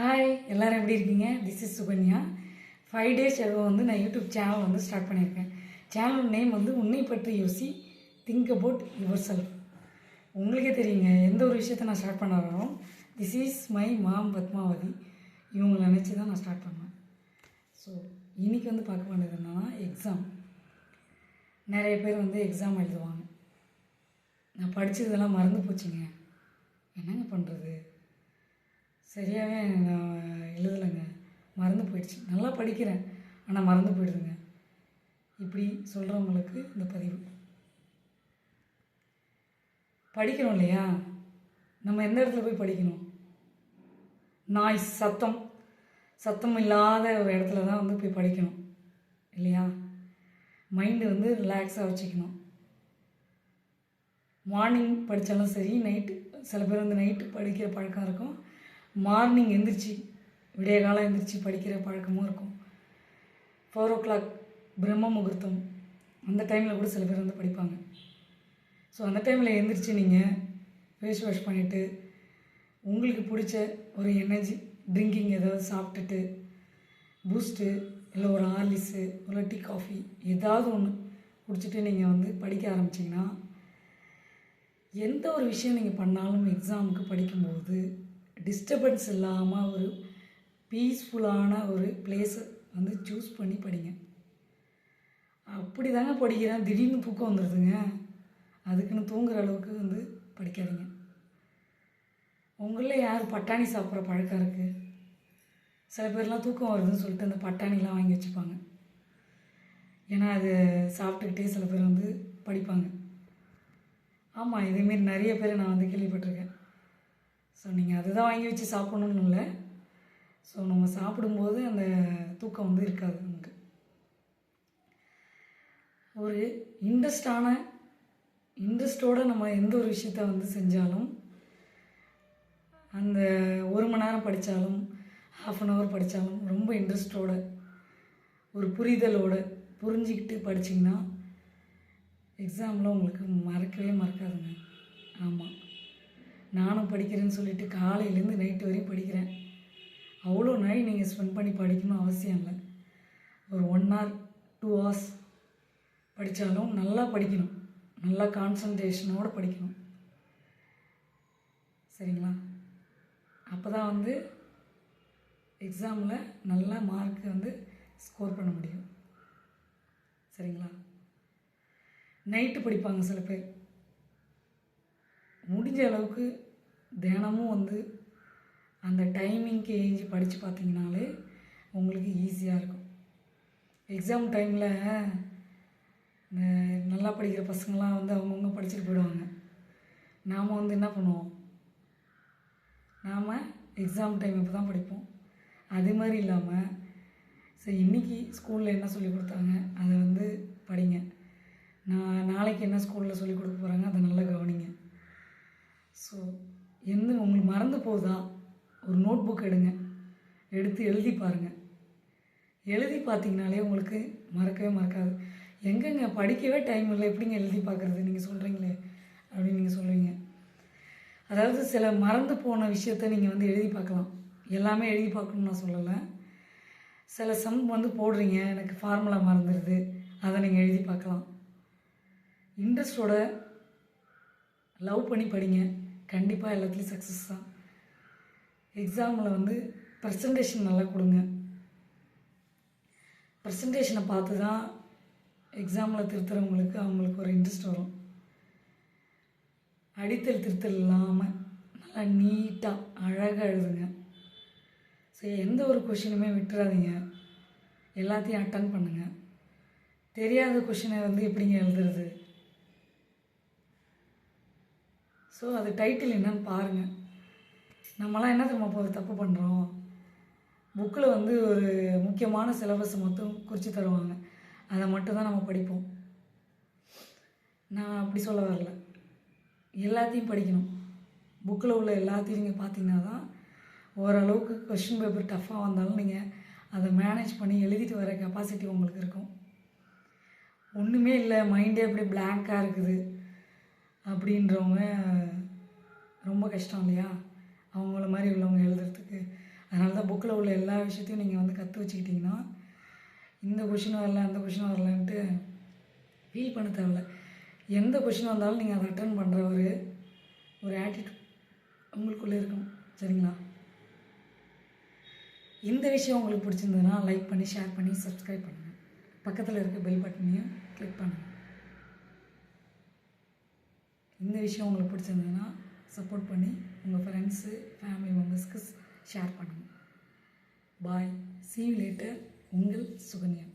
Hi எல்லோரும் எப்படி இருக்கீங்க? This is Sukanya five days ago வந்து நான் யூடியூப் சேனல் வந்து ஸ்டார்ட் பண்ணியிருக்கேன். சேனல் நேம் வந்து உன்னை பற்றி யோசி திங்க் அபவுட் யுவர் செல்ஃப் உங்களுக்கே தெரியுங்க எந்த ஒரு விஷயத்தை நான் ஸ்டார்ட் பண்ண வரோம் this is my mom Padmavathi. இவங்களை நினச்சி தான் நான் ஸ்டார்ட் பண்ணேன். ஸோ இன்றைக்கி வந்து பார்க்க வேண்டியது என்னென்னா எக்ஸாம் நிறைய பேர் வந்து எக்ஸாம் எழுதுவாங்க. நான் படித்ததெல்லாம் மறந்து போச்சுங்க. என்னங்க பண்ணுறது சரியாகவே நான் எழுதலைங்க. மறந்து போயிடுச்சு. நல்லா படிக்கிறேன். ஆனால் மறந்து போயிடுதுங்க. இப்படி சொல்கிறவங்களுக்கு இந்த பதிவு. படிக்கிறோம் இல்லையா? நம்ம எந்த இடத்துல போய் படிக்கணும்? நாய்ஸ் சத்தம். சத்தம் இல்லாத ஒரு இடத்துல தான் வந்து போய் படிக்கணும். இல்லையா? மைண்டு வந்து ரிலாக்ஸாக வச்சுக்கணும். மார்னிங் படித்தாலும் சரி நைட்டு சில பேர் வந்து நைட்டு படிக்கிற பழக்கம் இருக்கும். மார்னிங் எந்திரிச்சு விடிய காலம் எந்திரிச்சு படிக்கிற பழக்கமும் இருக்கும். ஃபோர் ஓ கிளாக் பிரம்ம முகூர்த்தம். அந்த டைமில் கூட சில பேர் வந்து படிப்பாங்க. ஸோ அந்த டைமில் எந்திரிச்சு நீங்கள் ஃபேஸ் வாஷ் பண்ணிவிட்டு உங்களுக்கு பிடிச்ச ஒரு எனர்ஜி ட்ரிங்கிங் ஏதாவது சாப்பிட்டுட்டு பூஸ்ட்டு இல்லை ஒரு ஆர்லிஸு ஒரு டீ காஃபி ஏதாவது ஒன்று குடிச்சிட்டு நீங்கள் வந்து படிக்க ஆரம்பிச்சிங்கன்னா எந்த ஒரு விஷயம் நீங்கள் பண்ணாலும் எக்ஸாமுக்கு படிக்கும்போது டிஸ்டர்பன்ஸ் இல்லாமல் ஒரு பீஸ்ஃபுல்லான ஒரு பிளேஸை வந்து சூஸ் பண்ணி படிங்க. அப்படி தாங்க படிக்கிறேன். திடீர்னு தூக்கம் வந்துடுதுங்க அதுக்குன்னு தூங்குற அளவுக்கு வந்து படிக்காதீங்க. உங்களில் யார் பட்டாணி சாப்பிட்ற பழக்கம் இருக்குது சில பேர்லாம் தூக்கம் வருதுன்னு சொல்லிட்டு அந்த பட்டாணிலாம் வாங்கி வச்சுப்பாங்க. ஏன்னா அது சாப்பிட்டுக்கிட்டே சில பேர் வந்து படிப்பாங்க. ஆமாம் இதேமாரி நிறைய பேர் நான் வந்து கேள்விப்பட்டிருக்கேன். ஸோ நீங்கள் அதுதான் வாங்கி வச்சு சாப்பிட்ணுன்னு இல்லை. ஸோ நம்ம சாப்பிடும்போது அந்த தூக்கம் வந்து இருக்காது நமக்கு. ஒரு இன்ட்ரெஸ்டான இன்ட்ரெஸ்டோடு நம்ம எந்த ஒரு விஷயத்த வந்து செஞ்சாலும் அந்த ஒரு மணி நேரம் படித்தாலும் ஹாஃப் அன் ஹவர் படித்தாலும் ரொம்ப இன்ட்ரெஸ்டோட ஒரு புரிதலோட புரிஞ்சிக்கிட்டு படிச்சிங்கன்னா எக்ஸாமில் உங்களுக்கு மறக்கவே மறக்காதுங்க. ஆமாம் நானும் படிக்கிறேன்னு சொல்லிட்டு காலையிலேருந்து நைட்டு வரையும் படிக்கிறேன். அவ்வளோ நாள் நீங்கள் ஸ்பெண்ட் பண்ணி படிக்கணும் அவசியம் இல்லை. ஒரு ஒன் ஹவர் டூ ஹவர்ஸ் படித்தாலும் நல்லா படிக்கணும். நல்லா கான்சன்ட்ரேஷனோடு படிக்கணும். சரிங்களா? அப்போ தான் வந்து எக்ஸாமில் நல்ல மார்க் வந்து ஸ்கோர் பண்ண முடியும். சரிங்களா? நைட்டு படிப்பாங்க சில பேர். முடிஞ்ச அளவுக்கு தினமும் வந்து அந்த டைமிங்க்கு ஏஞ்சி படித்து பார்த்தீங்கனாலே உங்களுக்கு ஈஸியாக இருக்கும். எக்ஸாம் டைமில் இந்த நல்லா படிக்கிற பசங்களாம் வந்து அவங்கவுங்க படிச்சுட்டு போயிடுவாங்க. நாம் வந்து என்ன பண்ணுவோம்? நாம் எக்ஸாம் டைம் இப்போ தான் படிப்போம். அது மாதிரி இல்லாமல் சரி இன்றைக்கி ஸ்கூலில் என்ன சொல்லி கொடுத்தாங்க? அதை வந்து படிங்க. நான் நாளைக்கு என்ன ஸ்கூலில் சொல்லி கொடுக்க போகிறாங்க அதை நல்லா கவனிங்க. ஸோ எந்த உங்களுக்கு மறந்து போகுதா? ஒரு நோட் புக் எடுங்க. எடுத்து எழுதி பாருங்கள் எழுதி பார்த்தீங்கனாலே உங்களுக்கு மறக்கவே மறக்காது. எங்கெங்க படிக்கவே டைம் இல்லை. எப்படிங்க எழுதி பார்க்குறது? நீங்கள் சொல்கிறீங்களே அப்படின்னு நீங்கள் சொல்லுவீங்க. அதாவது சில மறந்து போன விஷயத்த நீங்கள் வந்து எழுதி பார்க்கலாம். எல்லாமே எழுதி பார்க்கணும்னு நான் சொல்லலை. சில சம் வந்து போடுறீங்க. எனக்கு ஃபார்முலா மறந்துடுது அதை நீங்கள் எழுதி பார்க்கலாம். இன்ட்ரெஸ்டோட லவ் பண்ணி படிங்க. கண்டிப்பாக எல்லாத்துலேயும் சக்ஸஸ் தான். எக்ஸாமில் வந்து ப்ரெசன்டேஷன் நல்லா கொடுங்க. ப்ரெசன்டேஷனை பார்த்து தான் எக்ஸாமில் திருத்துறவங்களுக்கு அவங்களுக்கு ஒரு இன்ட்ரெஸ்ட் வரும். அடித்தல் திருத்தல் இல்லாமல் நல்லா நீட்டாக அழகாக எழுதுங்க. ஸோ எந்த ஒரு கொஷினுமே விட்டுறாதீங்க. எல்லாத்தையும் அட்டன் பண்ணுங்கள் தெரியாத கொஷினை வந்து எப்படிங்க எழுதுறது? ஸோ அது டைட்டில் என்னன்னு பாருங்கள் நம்மளாம் என்ன தெரியுமா போய் தப்பு பண்ணுறோம் புக்கில் வந்து ஒரு முக்கியமான சிலபஸ் மொத்தம் குறித்து தருவாங்க. அதை மட்டும் தான் நம்ம படிப்போம். நான் அப்படி சொல்ல வரல. எல்லாத்தையும் படிக்கணும். புக்கில் உள்ள எல்லாத்தையும் நீங்கள் பார்த்தீங்கன்னா தான் ஓரளவுக்கு கொஷின் பேப்பர் டஃப்பாக வந்தாலும் நீங்கள் அதை மேனேஜ் பண்ணி எழுதிட்டு வர கெப்பாசிட்டி உங்களுக்கு இருக்கும். ஒன்றுமே இல்லை மைண்டே அப்படியே பிளாங்காக இருக்குது. அப்படின்றவங்க ரொம்ப கஷ்டம் இல்லையா? அவங்கள மாதிரி உள்ளவங்க எழுதுறதுக்கு. அதனால தான் புக்கில் உள்ள எல்லா விஷயத்தையும் நீங்கள் வந்து கற்று வச்சுக்கிட்டிங்கன்னா இந்த கொஷின் வரல அந்த கொஷின் வரலன்ட்டு ஃபீல் பண்ண தேவையில்ல. எந்த கொஷின் வந்தாலும் நீங்கள் அதை அட்டன் பண்ணுற ஒரு ஒரு ஆட்டிடியூட் உங்களுக்குள்ளே இருக்கும் சரிங்களா? இந்த விஷயம் உங்களுக்கு பிடிச்சிருந்ததுன்னா லைக் பண்ணி ஷேர் பண்ணி சப்ஸ்கிரைப் பண்ணுங்கள் பக்கத்தில் இருக்க பெல் பட்டனையும் கிளிக் பண்ணுங்கள் இந்த விஷயம் உங்களுக்கு பிடிச்சிருந்ததுன்னா சப்போர்ட் பண்ணி உங்கள் ஃப்ரெண்ட்ஸு ஃபேமிலி மெம்பர்ஸ்க்கு ஷேர் பண்ணுங்கள் பாய் சீ லேட்டர் உங்கள் சுகன்யா.